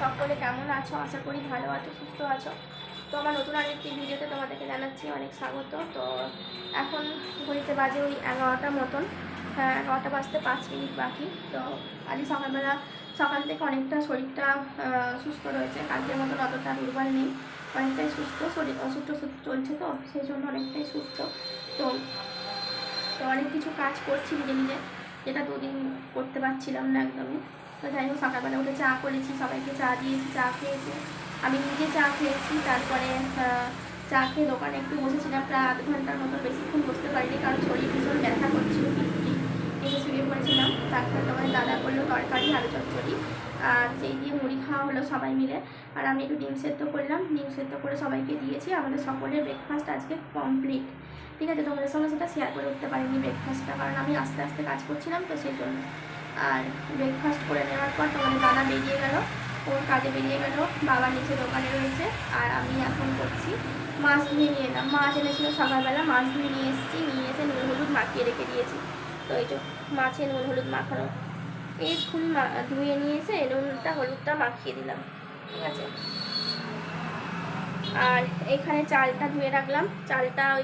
সকলে কেমন আছো? আশা করি ভালো আছো, সুস্থ আছো। তো আমার নতুন আরেকটি ভিডিওতে তোমাদেরকে জানাচ্ছি অনেক স্বাগত। তো এখন ঘড়িতে বাজে ওই এগারোটা মতন। হ্যাঁ এগারোটা বাজতে পাঁচ মিনিট বাকি। তো আজকে সকালবেলা সকাল থেকে অনেকটা শরীরটা সুস্থ রয়েছে। কালকের মতন অতটা দুর্বল নেই। অনেকটাই সুস্থ। শরীর অসুস্থ চলছে তো, সেই জন্য অনেকটাই সুস্থ। তো তো অনেক কিছু কাজ করছি নিজে নিজে, যেটা দুদিন করতে পারছিলাম না একদমই। তো যাই হোক, সকালবেলা উঠে চা করেছি, সবাইকে চা দিয়েছি, চা খেয়েছি। আমি নিজে চা খেয়েছি, তারপরে চা খেয়ে দোকানে একটু বসেছিলাম, প্রায় আধ ঘণ্টার মতো বেশিক্ষণ বসতে পারিনি, কারণ শরীর ভীষণ ব্যথা করছিল পিঠটি এসে শুয়ে পড়েছিলাম। তারপরে তোমার দাদা করল তরকারি আলু চচ্চড়ি। আর সেই দিয়ে মুড়ি খাওয়া হলো সবাই মিলে। আর আমি একটু ডিম সেদ্ধ করলাম, ডিম সেদ্ধ করে সবাইকে দিয়েছি। আমাদের সকলের ব্রেকফাস্ট আজকে কমপ্লিট ঠিক আছে, তোমাদের সঙ্গে সেটা শেয়ার করে উঠতে পারিনি ব্রেকফাস্টটা কারণ আমি আস্তে আস্তে কাজ করছিলাম, তো সেই জন্য। আর ব্রেকফাস্ট করে নেওয়ার পর তোমাদের দাদা বেরিয়ে গেল। ওর কাজে বেরিয়ে গেল। বাবা নিচে দোকানে রয়েছে। আর আমি এখন করছি মাছ ধুয়ে নিয়ে এলাম। মাছ এনেছিল সকালবেলা। মাছ ধুয়ে নিয়ে এসেছি। নিয়ে এসে নুন, হলুদ মাখিয়ে রেখে দিয়েছি। তো এই যে মাছে নুন, হলুদ মাখানো। এক্ষুনি মা- ধুয়ে নিয়ে এসে নুনটা, হলুদটা মাখিয়ে দিলাম। ঠিক আছে? আর এখানে চালটা ধুয়ে রাখলাম। চালটা ওই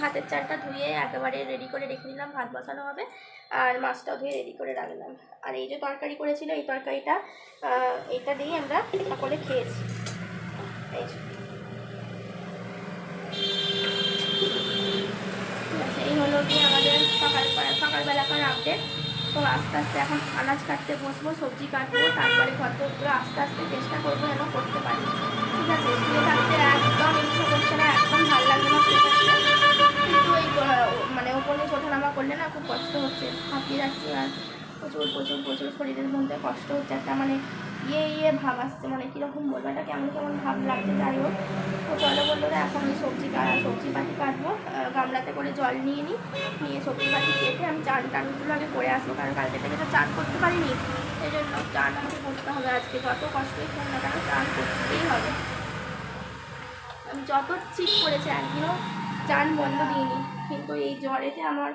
ভাতের চালটা ধুয়ে একেবারে রেডি করে রেখে দিলাম ভাত বসানো হবে। আর মাছটাও ধুয়ে রেডি করে রাখলাম। আর এই যে তরকারি করেছিল এই তরকারিটা এইটা দিয়ে আমরা সকলে খেয়েছি। এই আছে, এই হলো কি আমাদের সকাল সকালবেলাকার আপডেট তো আস্তে আস্তে এখন আনাজ কাটতে বসবো সবজি কাটবো তারপরে ঘরগুলো আস্তে আস্তে চেষ্টা করব যেন করতে পারি। ঠিক আছে থাকতে একদম শরীরের মধ্যে কষ্ট হচ্ছে, একটা মানে ইয়ে ইয়ে ভাব আসছে মানে কীরকম বলব এটা কেমন কেমন ভাব লাগছে যাই হোক। তো চলো বন্ধুরা, এখন ওই সবজি সবজি পাতি কাটবো গামলাতে করে জল নিয়ে নিই নিয়ে সবজি পাতি কেটে আমি চান টানগুলো আগে করে আসব, কারণ কালকে থেকে তো চান করতে পারিনি সেই জন্য চান আমাকে করতে হবে আজকে, যত কষ্টই হোক না কেন চান করতেই হবে। আমি যত ঠিক করেছি, একদিনও চান বন্ধ দিইনি, কিন্তু এই জ্বরেতে আমার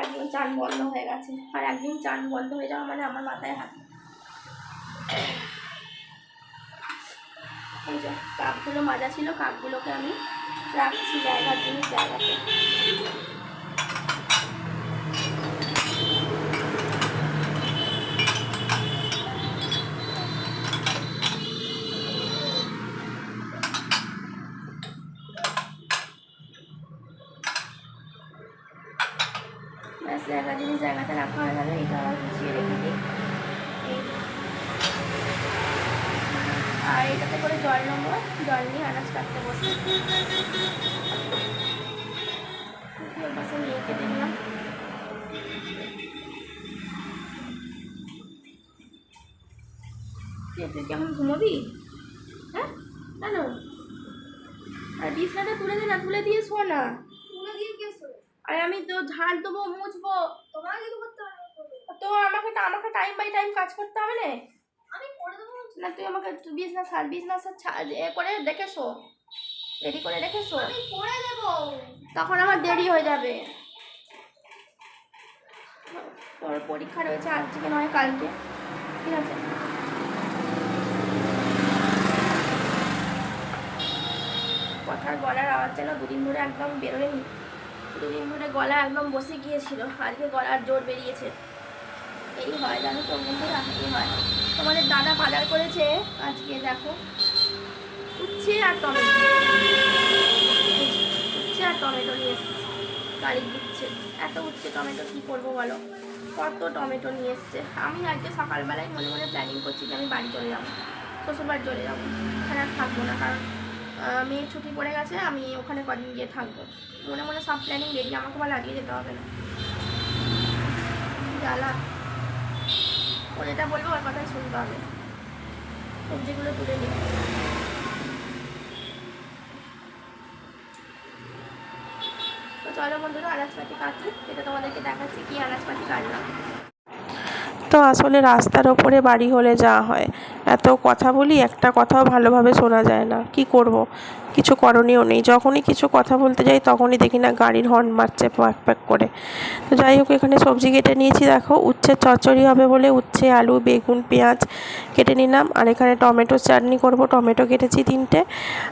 একদিন চান বন্ধ হয়ে গেছে। আর একদিন চান বন্ধ হয়ে যাওয়া মানে আমার মাথায় হাত এই যে কাপগুলো মাজা ছিল কাপগুলোকে আমি রাখছি জায়গার জিনিস জায়গাতে। জায়গাতে রাখা হয়ে গেলে এটা আবার গুছিয়ে রেখে দিই আর এটাতে করে জল নেব জল নিয়ে আনাজ কাটতে বসে পাশে নিয়ে কেটে নিলাম তুই কেমন ঘুমোবি হ্যাঁ কেন আর বিছনাটা তুলে দে না তুলে দিয়ে শো না আর আমি তো ঝাড় দেবো, মুছবো তোমার কিছু করতে হবে না করবে। তো আমাকে তো আমাকে টাইম বাই টাইম কাজ করতে হবে না। আমি করে দেবো না তুই আমাকে বিজনেস আর বিজনেস এ করে শো রেডি করে রেখে শো আমি করে দেবো। তখন আমার দেরি হয়ে যাবে। তোর পরীক্ষা রয়েছে আজকে নয় কালকে। ঠিক আছে। কথার গলার আওয়াজ যেন দুদিন ধরে একদম বেরোয়নি। দুদিন ধরে গলা একদম বসে গিয়েছিল। আজকে গলার জোর বেরিয়েছে। এই হয় জানো তো বন্ধুরা? এই হয়? তোমাদের দাদা বাজার করেছে আজকে, দেখো। উচ্ছে আর টমেটো। উচ্ছে আর টমেটো নিয়ে এসছে। গাড়ি দিচ্ছে। এত উচ্ছে টমেটো কী করব বলো? কত টমেটো নিয়ে এসছে। আমি আজকে সকালবেলায় মনে মনে প্ল্যানিং করছি যে আমি বাড়ি চলে যাব, শ্বশুরবাড়ি চলে যাব। এখানে আর থাকব না, কারণ মেয়ের ছুটি পড়ে গেছে, আমি ওখানে কদিন গিয়ে থাকব। মনে মনে সব প্ল্যানিং রেডি আমাকে বলে আজকে যেতে হবে না। জ্বালা। বলব, ওর কথাই শুনতে হবে সবজিগুলো তুলে নিই। তো চলো বন্ধুরা, আনাজপাতি তোমাদেরকে দেখাচ্ছি কি আনাজপাতি কাটলাম। তো আসলে রাস্তার ওপরে বাড়ি হলে যা হয়। এত কথা বলি, একটা কথাও ভালোভাবে শোনা যায় না। কি করব? কিছু করণীয় নেই। যখনই কিছু কথা বলতে যাই, তখনই দেখি না গাড়ির হর্ন মারছে প্যাক প্যাক করে। তো যাই হোক, এখানে সবজি কেটে নিয়েছি। দেখো, উচ্ছে চচ্চড়ি হবে বলে উচ্ছে, আলু, বেগুন, পেঁয়াজ কেটে নিলাম। আর এখানে টমেটো চাটনি করব। টমেটো কেটেছি তিনটে।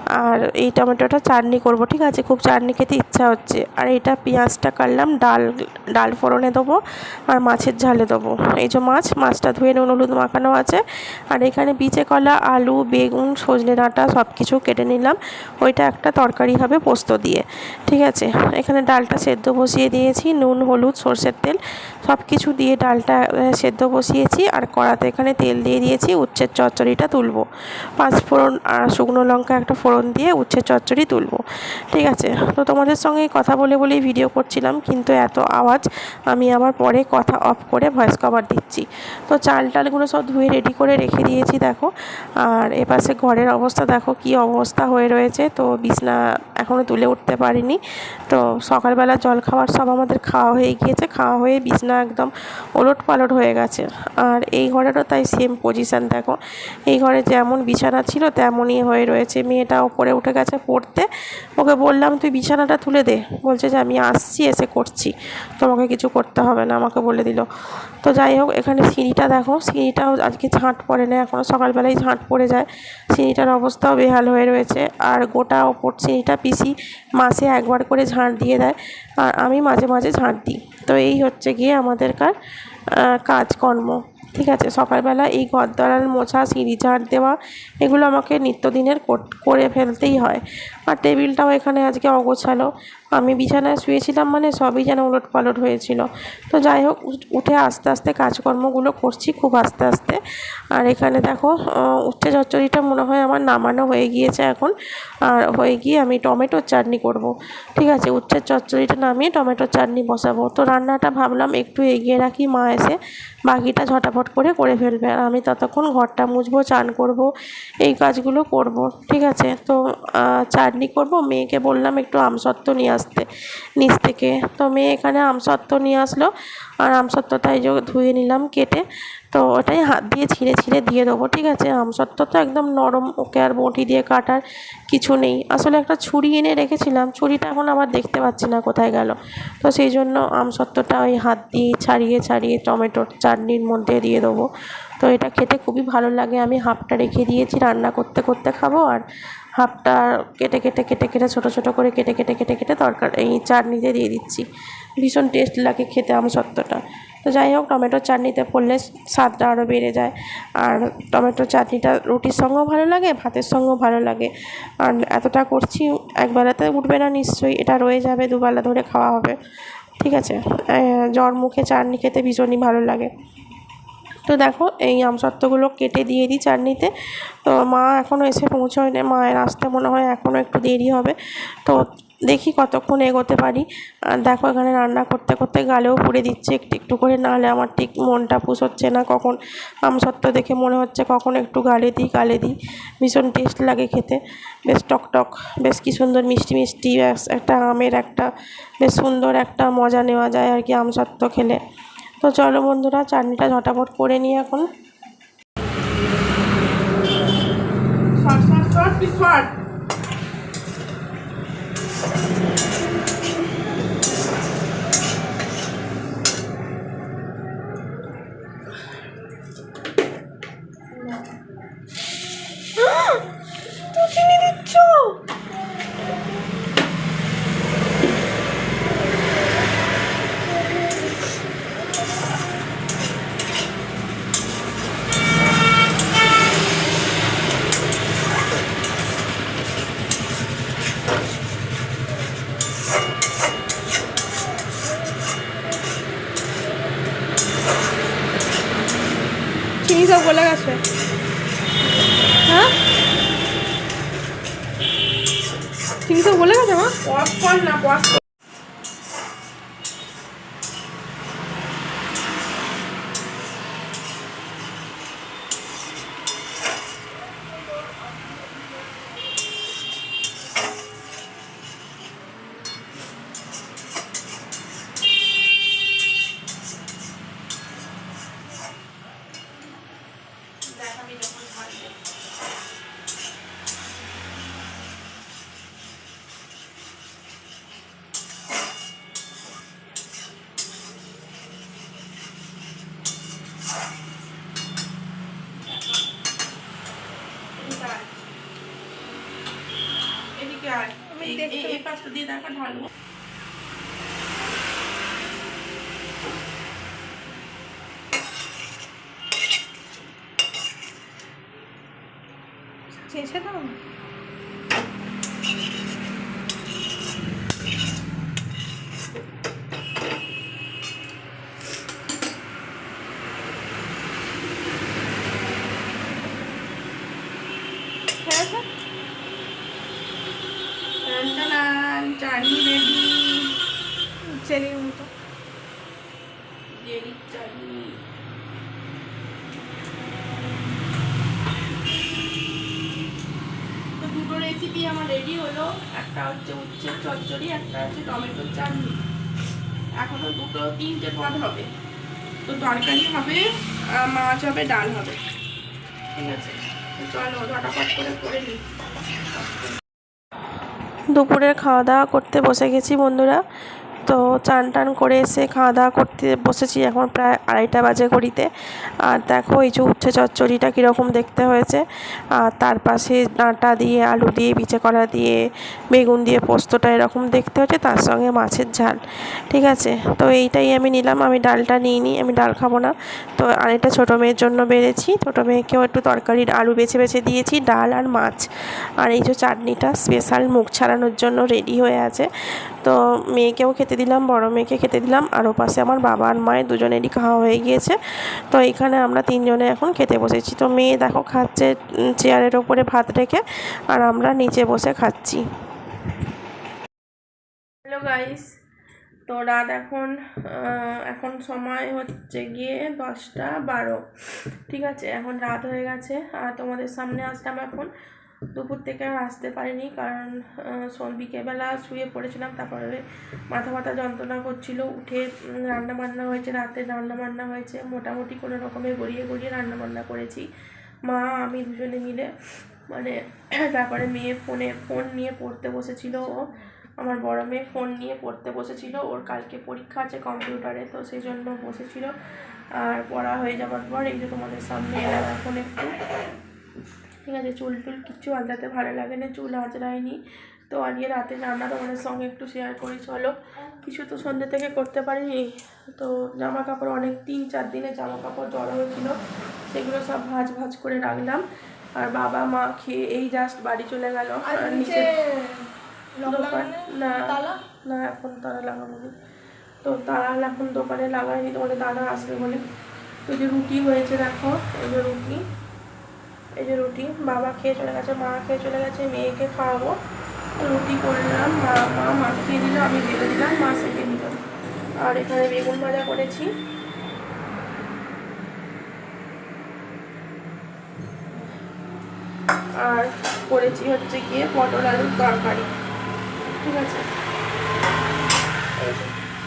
আর এই টমেটোটা চাটনি করব, ঠিক আছে? খুব চাটনি খেতে ইচ্ছা হচ্ছে। আর এটা পেঁয়াজটা কাটলাম, ডাল ডাল ফোড়নে দেবো আর মাছের ঝালে দেবো। এই যে মাছ, মাছটা ধুয়ে নুন, হলুদ মাখানো আছে। আর এখানে বিচে কলা, আলু, বেগুন, সজনে ডাঁটা সব কিছু কেটে নিলাম। ওইটা একটা তরকারি হবে পোস্ত দিয়ে। ঠিক আছে? এখানে ডালটা সেদ্ধ বসিয়ে দিয়েছি, নুন, হলুদ, সর্ষের তেল সব কিছু দিয়ে ডালটা সেদ্ধ বসিয়েছি, আর কড়াতে এখানে তেল দিয়ে দিয়েছি উচ্ছের চচ্চড়িটা তুলবো। পাঁচ ফোড়ন আর শুকনো লঙ্কা একটা ফোড়ন দিয়ে উচ্ছের চচ্চড়ি তুলবো। ঠিক আছে? তো তোমাদের সঙ্গে কথা বলে বলেই ভিডিও করছিলাম, কিন্তু এত আওয়াজ, আমি আবার পরে কথা অফ করে ভয়েস কভার দিচ্ছি। তো চাল টালগুলো সব ধুয়ে রেডি করে রেখে দিয়েছি, দেখো। আর এপাশে ঘরের অবস্থা, দেখো কি অবস্থা হয়ে রয়েছে। তো বিছনা এখনও তুলে উঠতে পারিনি। তো সকালবেলা জল খাবার সব আমাদের খাওয়া হয়ে গিয়েছে। খাওয়া হয়ে বিছনা একদম ওলট পালট হয়ে গেছে। আর এই ঘরেরও তাই সেম পজিশান দেখো। এই ঘরে যেমন বিছানা ছিল, তেমনই হয়ে রয়েছে। মেয়েটা ওপরে উঠে গেছে পড়তে। ওকে বললাম, তুই বিছানাটা তুলে দে। বলছে যে, আমি আসছি, এসে করছি। তোমাকে কিছু করতে হবে না। আমাকে বলে দিল। তো যাই হোক, এখানে সিঁড়িটা দেখো। সিঁড়িটাও আজকে ঝাঁট পড়ে না এখনও সকালবেলায় ঝাঁট পড়ে যায়। সিঁড়িটার অবস্থাও বেহাল হয়ে রয়েছে। আর গোটা ওপর সিঁড়িটা পিসি মাসে একবার করে ঝাঁট দিয়ে দেয়। আর আমি মাঝে মাঝে ঝাঁট দিই। তো এই হচ্ছে গিয়ে আমাদেরকার কাজকর্ম। ঠিক আছে, সকালবেলা এই দোয়ার মোছা, সিঁড়ি ঝাড় দেওয়া, এগুলো আমাকে নিত্যদিনের করে ফেলতেই হয়। আর টেবিলটাও এখানে আজকে অগোছালো। আমি বিছানায় শুয়েছিলাম মানে সবই যেন উলট পালট হয়েছিল। তো যাই হোক, উঠ- আস্তে আস্তে কাজকর্মগুলো করছি খুব আস্তে আস্তে। আর এখানে দেখো উচ্ছে চচ্চড়িটা মনে হয় আমার নামানো হয়ে গিয়েছে এখন। আর হয়ে গিয়ে আমি টমেটোর চাটনি করব। ঠিক আছে উচ্ছের চচ্চড়িটা নামিয়ে টমেটোর চাটনি বসাবো। তো রান্নাটা ভাবলাম একটু এগিয়ে রাখি, মা এসে বাকিটা ঝটাফট করে করে ফেলবে। আর আমি ততক্ষণ ঘরটা মুছবো, চান করব, এই কাজগুলো করব। ঠিক আছে, তো চাটনি করব। মেয়েকে বললাম একটু আমসত্ত্ব নিয়ে আসতে, নিচ থেকে। তো মেয়ে এখানে আমসত্ত্ব নিয়ে আসলো। আর যে ধুয়ে নিলাম কেটে। তো ওটাই হাত দিয়ে ছিঁড়ে ছিঁড়ে দিয়ে দেবো, ঠিক আছে? আমসত্ত্ব তো একদম নরম, ওকে আর বটি দিয়ে কাটার কিছু নেই। আসলে একটা ছুরি এনে রেখেছিলাম, ছুরিটা এখন আবার দেখতে পাচ্ছি না কোথায় গেল। তো সেই জন্য আমসত্ত্বটা ওই হাত দিয়ে ছাড়িয়ে ছাড়িয়ে টমেটোর চাটনির মধ্যে দিয়ে দেবো। তো এটা খেতে খুবই ভালো লাগে। আমি হাফটা রেখে দিয়েছি, রান্না করতে করতে খাব। আর হাফটা কেটে কেটে কেটে কেটে, ছোটো ছোটো করে কেটে কেটে কেটে কেটে তরকার এই চাটনিতে দিয়ে দিচ্ছি। ভীষণ টেস্ট লাগে খেতে আমসত্ত্বটা তো যাই হোক টমেটোর চাটনিতে পড়লে স্বাদটা আরও বেড়ে যায়। আর টমেটোর চাটনিটা রুটির সঙ্গেও ভালো লাগে, ভাতের সঙ্গেও ভালো লাগে। আর এতটা করছি, একবেলাতে উঠবে না নিশ্চয়ই, এটা রয়ে যাবে, দুবেলা ধরে খাওয়া হবে। ঠিক আছে? জ্বর মুখে চাটনি খেতে ভীষণই ভালো লাগে। তো দেখো, এই আমসত্ত্বগুলো কেটে দিয়ে দিই চাটনিতে। তো মা এখনও এসে পৌঁছয়নি। মায়ের আসতে মনে হয় এখনও একটু দেরি হবে। তো দেখি কতক্ষণ এগোতে পারি। আর দেখো এখানে রান্না করতে করতে গালেও পুড়ে দিচ্ছে একটু একটু করে। নাহলে আমার ঠিক মনটা পুষোচ্ছে না কখন। আমসত্ত্ব দেখে মনে হচ্ছে কখন একটু গালে দিই গালে দিই। ভীষণ টেস্ট লাগে খেতে। বেশ টক টক, বেশ কি সুন্দর মিষ্টি মিষ্টি একটা আমের একটা, বেশ সুন্দর একটা মজা নেওয়া যায় আর কি আমসত্ত্ব খেলে। তো চলো বন্ধুরা চাটনিটা ঝটাপট করে নিই এখন। চিনি সব গলে গেছে। হ্যাঁ? চিনি সব গলে গেছে মা? পপকর্ন না পপকর্ন দিয়ে দেখা ঢালবো। চেষে দাও হ্যাঁ স্যার চাটনি রেডি চেলির মতো তো দুটো রেসিপি আমার রেডি হলো একটা হচ্ছে উচ্ছের চচ্চড়ি একটা হচ্ছে টমেটোর চাটনি এখনও দুটো তিনটে পদ হবে তো তরকারি হবে মাছ হবে ডাল হবে ঠিক আছে চলো ঝটাপট করে করে নিই দুপুরের খাওয়া দাওয়া করতে বসে গেছি বন্ধুরা। তো চান টান করে এসে খাওয়া দাওয়া করতে বসেছি এখন প্রায় আড়াইটা বাজে ঘড়িতে। আর দেখো এই যে উচ্ছে চচ্চড়িটা কীরকম দেখতে হয়েছে। আর তার পাশে ডাঁটা দিয়ে, আলু দিয়ে, বিচে কলা দিয়ে, বেগুন দিয়ে পোস্তটা এরকম দেখতে হচ্ছে তার সঙ্গে মাছের ঝাল। ঠিক আছে? তো এইটাই আমি নিলাম, আমি ডালটা নিই নি আমি ডাল খাব না। তো আরেকটা ছোটো মেয়ের জন্য বেড়েছি, ছোটো মেয়েকেও একটু তরকারির আলু বেছে বেছে দিয়েছি, ডাল আর মাছ। আর এই যে চাটনিটা স্পেশাল মুখ ছাড়ানোর জন্য রেডি হয়ে আছে। তো মেয়েকেও খেতে দিলাম, বড় মেয়েকে খেতে দিলাম, আর ও পাশে আমার বাবা আর মায়ের দুজনেরই খাওয়া হয়ে গিয়েছে। তো এখানে আমরা তিনজনে এখন খেতে বসেছি। তো মেয়ে দেখো খাচ্ছে চেয়ারের ওপরে ভাত রেখে, আর আমরা নিচে বসে খাচ্ছি। হ্যালো গাইস, তো রাত এখন এখন সময় হচ্ছে গিয়ে দশটা বারো। ঠিক আছে, এখন রাত হয়ে গেছে, আর তোমাদের সামনে আসলাম এখন। দুপুর থেকে আর আসতে পারিনি কারণ বিকেলবেলা শুয়ে পড়েছিলাম, তারপরে মাথা মাথা যন্ত্রণা করছিল, উঠে রান্না বান্না হয়েছে, রাতে রান্না বান্না হয়েছে, মোটামুটি কোনো রকমে গড়িয়ে গড়িয়ে রান্না বান্না করেছি। মা, আমি দুজনে মিলে মানে তারপরে মেয়ে ফোনে, ফোন নিয়ে পড়তে বসেছিল ও, আমার বড় মেয়ে ফোন নিয়ে পড়তে বসেছিল, ওর কালকে পরীক্ষা আছে কম্পিউটারে, তো সেই জন্য বসেছিল। আর পড়া হয়ে যাওয়ার পর এই যে তোমাদের সামনে এলাম এখন একটু। ঠিক আছে চুল টুল কিচ্ছু আলদাতে ভালো লাগে না চুল আঁচড়ায়নি তো আজকে রাতে রান্না তোমাদের সঙ্গে একটু শেয়ার করি চলো। কিছু তো সন্ধ্যে থেকে করতে পারিনি তো জামা কাপড় অনেক তিন চার দিনে জামা কাপড় জড়ো হয়েছিল সেগুলো সব ভাজ ভাজ করে রাখলাম। আর বাবা মা খেয়ে এই জাস্ট বাড়ি চলে গেল। নিচে দোকান না না এখন তারা লাগাবো তো তারা এখন দোকানে লাগায়নি তোমাদের দাদা আসবে বলে। তো যে রুটি হয়েছে দেখো এই যে রুটি। এই যে রুটি বাবা খেয়ে চলে গেছে মা খেয়ে চলে গেছে মেয়েকে খাওয়াবো। রুটি করলাম মা মা মাখিয়ে দিল আমি বেলে দিলাম মা সেঁকে দিল। আর এখানে বেগুন ভাজা করেছি। আর করেছি হচ্ছে গিয়ে পটল আলুর তরকারি। ঠিক আছে।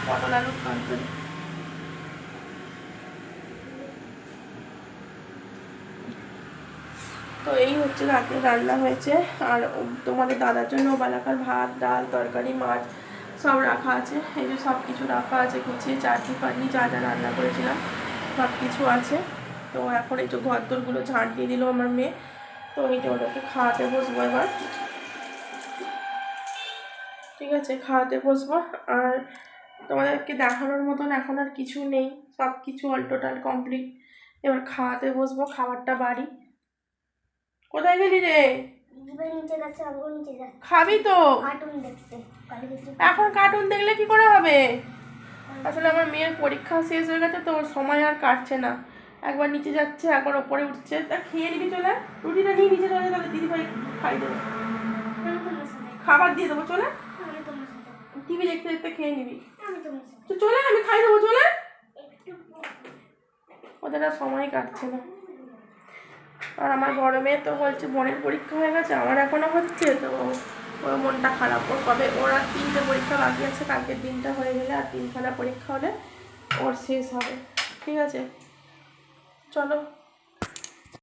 পটল আলুর তরকারি। তো এই হচ্ছে রাতে রান্না হয়েছে। আর তোমাদের দাদার জন্য বালাকার ভাত, ডাল, তরকারি, মাছ সব রাখা আছে। এই যে সব কিছু রাখা আছে, গুছিয়ে, চাটনি ফাটনি যা যা রান্না করেছিলাম সব কিছু আছে। তো এখন এই যে ঘরদোরগুলো ঝাঁট দিয়ে দিল আমার মেয়ে। তো এই যে ওদেরকে খাওয়াতে বসবো এবার। ঠিক আছে, খাওয়াতে বসবো। আর তোমাদেরকে দেখানোর মতন এখন আর কিছু নেই। সব কিছু অল টোটাল কমপ্লিট। এবার খাওয়াতে বসবো, খাবারটা বাড়ি। কোথায় গেলি রে? খাবি তো। এখন কার্টুন দেখলে কি করে হবে? আসলে আমার মেয়ের পরীক্ষা শেষ হয়ে গেছে তো ওর সময় আর কাটছে না। একবার নিচে যাচ্ছে একবার ওপরে উঠছে। তা খেয়ে নিবি চলে? রুটিটা নিয়ে নিচে চলে তাহলে দিদি ভাই খাই দেবে। খাবার দিয়ে দেবো চলে? টিভি দেখতে দেখতে খেয়ে নিবি। চলে আমি খাই দেবো চলে? ওদের আর সময় কাটছে না। আর আমার বড় মেয়ে তো বলছে, বোনের পরীক্ষা হয়ে গেছে, আমার এখনও হচ্ছে। তো ওর মনটা খারাপ। ওর কবে, ওর আর তিনটে পরীক্ষা বাকি আছে, কালকের দিনটা হয়ে গেলে আর তিনখানা পরীক্ষা হলে ওর শেষ হবে। ঠিক আছে? চলো।